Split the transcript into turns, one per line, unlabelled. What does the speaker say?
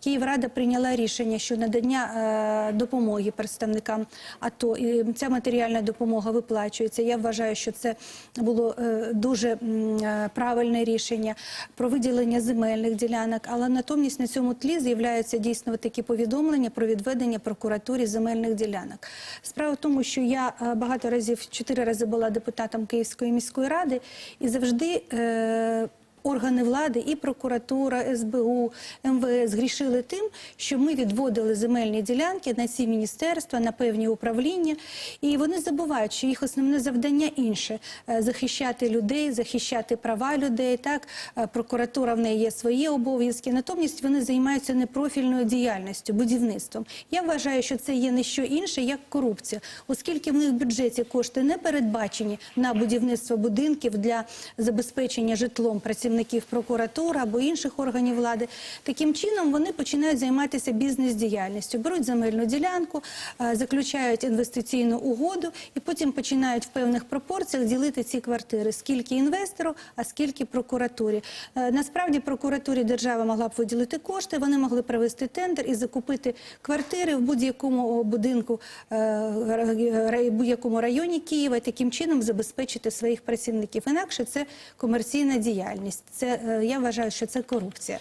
Київрада прийняла рішення щодо надання е, допомоги представникам АТО. І ця матеріальна допомога виплачується. Я вважаю, що це було е, дуже е, правильне рішення про виділення земельних ділянок. Але натомість на цьому тлі з'являються дійсно такі повідомлення про відведення прокуратурі земельних ділянок. Справа в тому, що я багато разів, чотири рази була депутатом Київської міської ради і завжди. Органи влади, і прокуратура, СБУ, МВС грішили тим, що ми відводили земельні ділянки на ці міністерства, на певні управління, і вони забувають, що їх основне завдання інше е, захищати людей, захищати права людей. Так Е, прокуратура в неї є свої обов'язки. Натомість вони займаються непрофільною діяльністю, будівництвом. Я вважаю, що це є не що інше, як корупція, оскільки в них в бюджеті кошти не передбачені на будівництво будинків для забезпечення житлом працівників прокуратури або інших органів влади. Таким чином вони починають займатися бізнес-діяльністю, беруть земельну ділянку, е, заключають інвестиційну угоду і потім починають в певних пропорціях ділити ці квартири. Скільки інвестору, а скільки прокуратурі. Е, Насправді прокуратурі держава могла б виділити кошти, вони могли провести тендер і закупити квартири в будь-якому будинку, е, будь-якому районі Києва, і таким чином забезпечити своїх працівників. Інакше це комерційна діяльність. Це е, я вважаю, що це корупція.